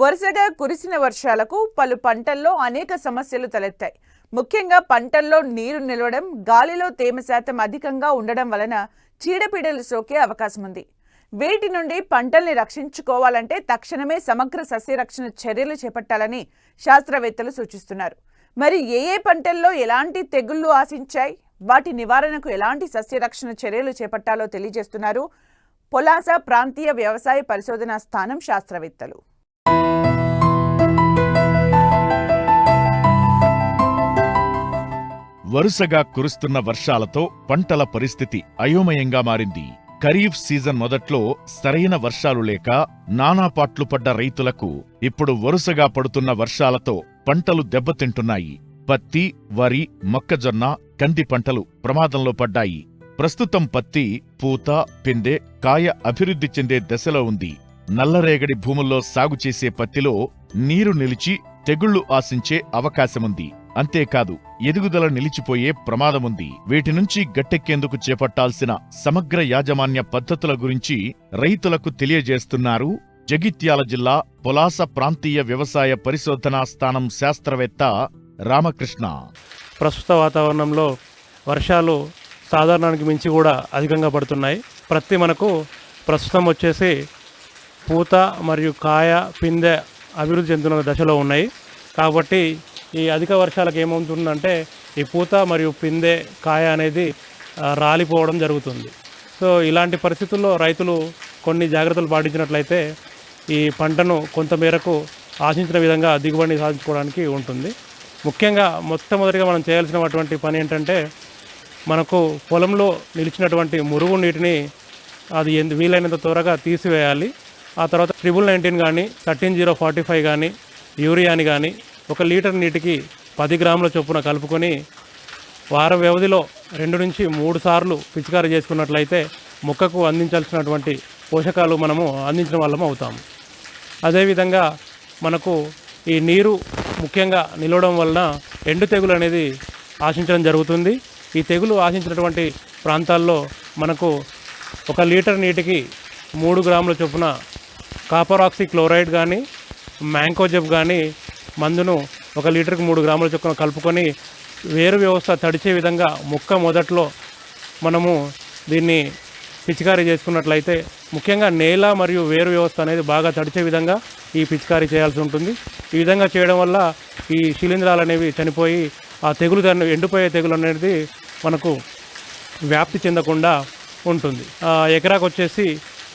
వరుసగా కురిసిన వర్షాలకు పలు పంటల్లో అనేక సమస్యలు తలెత్తాయి. ముఖ్యంగా పంటల్లో నీరు నిలవడం గాలిలో తేమ శాతం అధికంగా ఉండడం వలన చీడపీడలు సోకే అవకాశం ఉంది. వీటి నుండి పంటల్ని రక్షించుకోవాలంటే తక్షణమే సమగ్ర సస్యరక్షణ చర్యలు చేపట్టాలని శాస్త్రవేత్తలు సూచిస్తున్నారు. మరి ఏ ఏ పంటల్లో ఎలాంటి తెగుళ్ళు ఆశించాయి? వాటి నివారణకు ఎలాంటి సస్యరక్షణ చర్యలు చేపట్టాలో తెలియజేస్తున్నారు పొలాస ప్రాంతీయ వ్యవసాయ పరిశోధనా స్థానం శాస్త్రవేత్తలు. వరుసగా కురుస్తున్న వర్షాలతో పంటల పరిస్థితి అయోమయంగా మారింది. ఖరీఫ్ సీజన్ మొదట్లో సరైన వర్షాలు లేక నానాపాట్లు పడ్డ రైతులకు ఇప్పుడు వరుసగా పడుతున్న వర్షాలతో పంటలు దెబ్బతింటున్నాయి. పత్తి వరి మొక్కజొన్న కంది పంటలు ప్రమాదంలో పడ్డాయి. ప్రస్తుతం పత్తి పూత పిందె కాయ అభివృద్ధి చెందే దశలో ఉంది. నల్లరేగడి భూముల్లో సాగు చేసే పత్తిలో నీరు నిలిచి తెగుళ్ళు ఆశించే అవకాశముంది. అంతేకాదు ఎదుగుదల నిలిచిపోయే ప్రమాదముంది. వీటి నుంచి గట్టెక్కేందుకు చేపట్టాల్సిన సమగ్ర యాజమాన్య పద్ధతుల గురించి రైతులకు తెలియజేస్తున్నారు జగిత్యాల జిల్లా పొలాస ప్రాంతీయ వ్యవసాయ పరిశోధనా స్థానం శాస్త్రవేత్త రామకృష్ణ. ప్రస్తుత వాతావరణంలో వర్షాలు సాధారణానికి మించి కూడా అధికంగా పడుతున్నాయి. ప్రతి మనకు ప్రస్తుతం వచ్చేసి పూత మరియు కాయ పిందె అభివృద్ధి చెందుతున్న దశలో ఉన్నాయి. కాబట్టి ఈ అధిక వర్షాలకు ఏమవుతుందంటే ఈ పూత మరియు పిందె కాయ అనేది రాలిపోవడం జరుగుతుంది. సో ఇలాంటి పరిస్థితుల్లో రైతులు కొన్ని జాగ్రత్తలు పాటించినట్లయితే ఈ పంటను కొంతమేరకు ఆశించిన విధంగా దిగుబడిని సాధించుకోవడానికి ఉంటుంది. ముఖ్యంగా మొట్టమొదటిగా మనం చేయాల్సినటువంటి పని ఏంటంటే మనకు పొలంలో నిలిచినటువంటి మురుగు నీటిని అది ఎంత వీలైనంత త్వరగా తీసివేయాలి. ఆ తర్వాత ట్రిపుల్ నైన్టీన్ కానీ థర్టీన్ జీరో ఫార్టీ ఫైవ్ కానీ యూరియాని కానీ ఒక లీటర్ నీటికి పది గ్రాముల చొప్పున కలుపుకొని వారం వ్యవధిలో రెండు నుంచి మూడు సార్లు పిచికారీ చేసుకున్నట్లయితే మొక్కకు అందించాల్సినటువంటి పోషకాలు మనము అందించిన వాళ్ళము అవుతాము అదేవిధంగా మనకు ఈ నీరు ముఖ్యంగా నిలవడం వలన ఎండు తెగులు అనేది ఆశించడం జరుగుతుంది. ఈ తెగులు ఆశించినటువంటి ప్రాంతాల్లో మనకు ఒక లీటర్ నీటికి మూడు గ్రాముల చొప్పున కాపరాక్సీ క్లోరైడ్ కానీ మ్యాంకోజెబ్ కానీ మందును ఒక లీటర్కి మూడు గ్రాముల చొప్పున కలుపుకొని వేరు వ్యవస్థ తడిచే విధంగా మొక్క మొదట్లో మనము దీన్ని పిచికారీ చేసుకున్నట్లయితే ముఖ్యంగా నేల మరియు వేరు వ్యవస్థ అనేది బాగా తడిచే విధంగా ఈ పిచికారీ చేయాల్సి ఉంటుంది. ఈ విధంగా చేయడం వల్ల ఈ శిలీంధ్రాలు అనేవి చనిపోయి ఆ తెగులు దాన్ని ఎండిపోయే తెగులు అనేది మనకు వ్యాప్తి చెందకుండా ఉంటుంది. ఆ, ఎకరాకు వచ్చేసి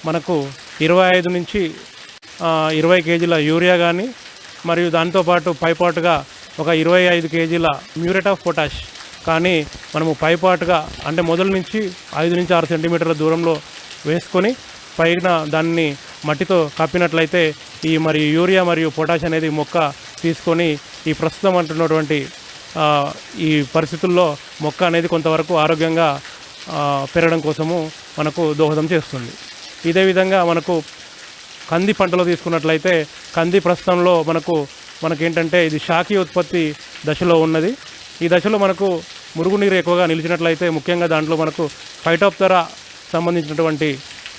మనకు ఇరవై ఐదు నుంచి ఇరవై కేజీల యూరియా కానీ మరియు దాంతోపాటు పైపాటుగా ఒక ఇరవై ఐదు కేజీల మ్యూరేట్ ఆఫ్ పొటాష్. కానీ మనము పైపాటుగా అంటే మొదల నుంచి ఐదు నుంచి ఆరు సెంటీమీటర్ల దూరంలో వేసుకొని పైన దాన్ని మట్టితో కప్పినట్లయితే ఈ మరి యూరియా మరియు పొటాష్ అనేది మొక్క తీసుకొని ఈ ప్రస్తుతం అంటున్నటువంటి ఈ పరిస్థితుల్లో మొక్క అనేది కొంతవరకు ఆరోగ్యంగా పెరగడం కోసము మనకు దోహదం చేస్తుంది. ఇదే విధంగా మనకు కంది పంటలో తీసుకున్నట్లయితే కంది ప్రస్తుతంలో మనకు మనకేంటంటే ఇది శాఖీ ఉత్పత్తి దశలో ఉన్నది. ఈ దశలో మనకు మురుగునీరు ఎక్కువగా నిలిచినట్లయితే ముఖ్యంగా దాంట్లో మనకు ఫైటోప్తర సంబంధించినటువంటి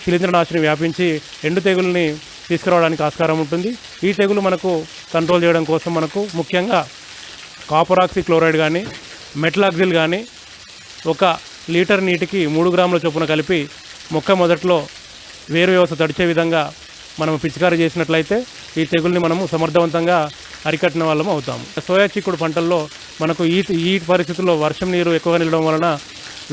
శిలీంద్రనాశిని వ్యాపించి ఎండు తెగుల్ని తీసుకురావడానికి ఆస్కారం ఉంటుంది. ఈ తెగులు మనకు కంట్రోల్ చేయడం కోసం మనకు ముఖ్యంగా కాపరాక్సీ క్లోరైడ్ కానీ మెట్లాక్సిల్ కానీ ఒక లీటర్ నీటికి మూడు గ్రాముల చొప్పున కలిపి మొక్క మొదట్లో వేరు వ్యవస్థ తడిచే విధంగా మనం పిచికారీ చేసినట్లయితే ఈ తెగుల్ని మనము సమర్థవంతంగా అరికట్టిన వాళ్ళం అవుతాము. సోయా చిక్కుడు పంటల్లో మనకు ఈ ఈ పరిస్థితుల్లో వర్షం నీరు ఎక్కువగా నిలడం వలన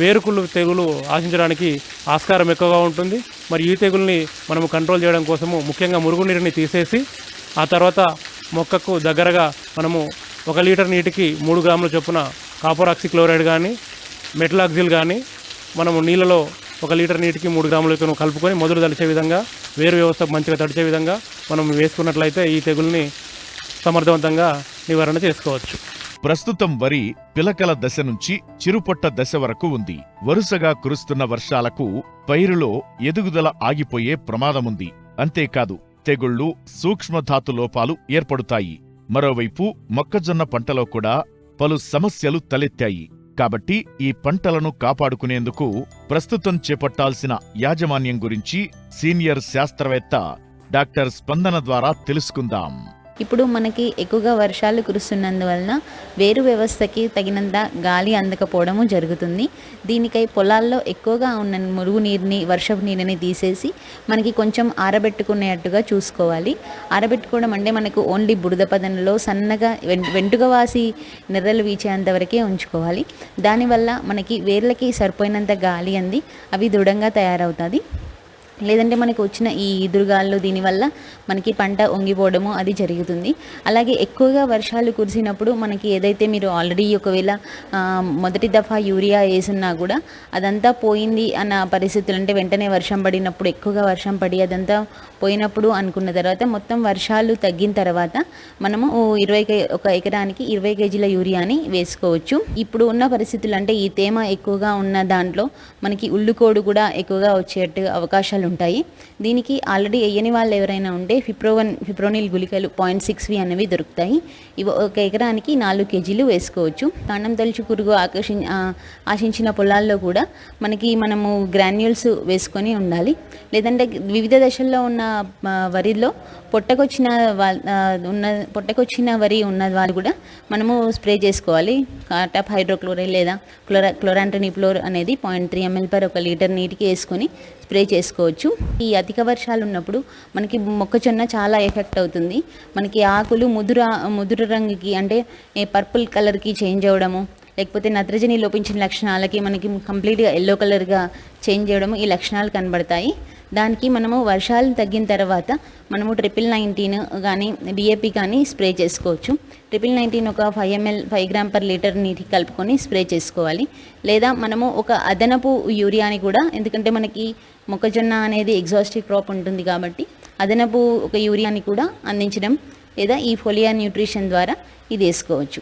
వేరుకుళ్ళు తెగులు ఆశించడానికి ఆస్కారం ఎక్కువగా ఉంటుంది. మరి ఈ తెగుల్ని మనము కంట్రోల్ చేయడం కోసము ముఖ్యంగా మురుగునీరుని తీసేసి ఆ తర్వాత మొక్కకు దగ్గరగా మనము ఒక లీటర్ నీటికి మూడు గ్రాముల చొప్పున కాపరాక్సీ క్లోరైడ్ కానీ మెట్లాక్సిల్ కానీ మనము నీళ్ళలో ఒక లీటర్ నీటికి మూడు గ్రాముల కలుపుకొని మొదలు దలిచే విధంగా వేరు వ్యవస్థ మంచిగా తడిచే విధంగా మనం వేసుకున్నట్లయితే ఈ తెగుల్ని సమర్థవంతంగా నివారణ చేసుకోవచ్చు. ప్రస్తుతం వరి పిలకల దశ నుంచి చిరుపొట్ట దశ వరకు ఉంది. వరుసగా కురుస్తున్న వర్షాలకు పైరులో ఎదుగుదల ఆగిపోయే ప్రమాదముంది అంతేకాదు తెగుళ్ళు సూక్ష్మధాతు లోపాలు ఏర్పడుతాయి. మరోవైపు మొక్కజొన్న పంటలో కూడా పలు సమస్యలు తలెత్తాయి. కాబట్టి ఈ పంటలను కాపాడుకునేందుకు ప్రస్తుతం చేపట్టాల్సిన యాజమాన్యం గురించి సీనియర్ శాస్త్రవేత్త డాక్టర్ స్పందన ద్వారా తెలుసుకుందాం. ఇప్పుడు మనకి ఎక్కువగా వర్షాలు కురుస్తున్నందువలన వేరు వ్యవస్థకి తగినంత గాలి అందకపోవడము జరుగుతుంది. దీనికై పొలాల్లో ఎక్కువగా ఉన్న మురుగు నీరుని వర్షపు నీరుని తీసేసి మనకి కొంచెం ఆరబెట్టుకునేట్టుగా చూసుకోవాలి. ఆరబెట్టుకోవడం అంటే మనకు ఓన్లీ బురద పదనలో సన్నగా వెం- వెంటుక వాసి నెర్రలు వీచేంత వరకే ఉంచుకోవాలి. దానివల్ల మనకి వేర్లకి సరిపోయినంత గాలి అంది అవి దృఢంగా తయారవుతుంది. లేదంటే మనకు వచ్చిన ఈ ఎదురుగాళ్ళు దీనివల్ల మనకి పంట ఒంగిపోవడము అది జరుగుతుంది. అలాగే ఎక్కువగా వర్షాలు కురిసినప్పుడు మనకి ఏదైతే మీరు ఆల్రెడీ ఒకవేళ మొదటి దఫా యూరియా వేసున్నా కూడా అదంతా పోయింది అన్న పరిస్థితులు అంటే వెంటనే వర్షం పడినప్పుడు ఎక్కువగా వర్షం పడి అదంతా పోయినప్పుడు అనుకున్న తర్వాత మొత్తం వర్షాలు తగ్గిన తర్వాత మనము ఇరవై కే ఒక ఎకరానికి ఇరవై కేజీల యూరియాని వేసుకోవచ్చు. ఇప్పుడు ఉన్న పరిస్థితులు అంటే ఈ తేమ ఎక్కువగా ఉన్న దాంట్లో మనకి ఉల్లుకోడు కూడా ఎక్కువగా వచ్చేట్టు అవకాశాలు ఉంటాయి. దీనికి ఆల్రెడీ వేయని వాళ్ళు ఎవరైనా ఉంటే ఫిప్రోవన్ ఫిప్రోనిల్ గుళికలు పాయింట్ సిక్స్వి అనేవి దొరుకుతాయి. ఇవి ఒక ఎకరానికి నాలుగు కేజీలు వేసుకోవచ్చు. కాండం తలుచు పురుగు ఆకర్షి ఆశించిన పొలాల్లో కూడా మనకి మనము గ్రాన్యూల్స్ వేసుకొని ఉండాలి. లేదంటే వివిధ దశల్లో ఉన్న వరిలో పొట్టకొచ్చిన వాళ్ళ ఉన్న పొట్టకొచ్చిన వరి ఉన్న వాళ్ళు కూడా మనము స్ప్రే చేసుకోవాలి. టాప్ హైడ్రోక్లోరైడ్ లేదా క్లోరా క్లోరాంటనిప్లోర్ అనేది పాయింట్ త్రీ ఎంఎల్ పర్ ఒక లీటర్ నీటికి వేసుకొని స్ప్రే చేసుకోవచ్చు. ఈ అధిక వర్షాలు ఉన్నప్పుడు మనకి మొక్కజొన్న చాలా ఎఫెక్ట్ అవుతుంది. మనకి ఆకులు ముదుర ముదురు రంగుకి అంటే పర్పుల్ కలర్కి చేంజ్ అవ్వడము లేకపోతే నత్రజని లోపించిన లక్షణాలకి మనకి కంప్లీట్గా ఎల్లో కలర్గా చేంజ్ చేయడము ఈ లక్షణాలు కనబడతాయి. దానికి మనము వర్షాలు తగ్గిన తర్వాత మనము ట్రిపుల్ నైన్టీన్ కానీ డిఏపి కానీ స్ప్రే చేసుకోవచ్చు. ట్రిపుల్ నైన్టీన్ ఒక five ML five gram per litre నీటి కలుపుకొని స్ప్రే చేసుకోవాలి. లేదా మనము ఒక అదనపు యూరియాని కూడా ఎందుకంటే మనకి మొక్కజొన్న అనేది ఎగ్జాస్టివ్ క్రాప్ ఉంటుంది కాబట్టి అదనపు ఒక యూరియాని కూడా అందించడం లేదా ఈ ఫోలియా న్యూట్రిషన్ ద్వారా ఇది వేసుకోవచ్చు.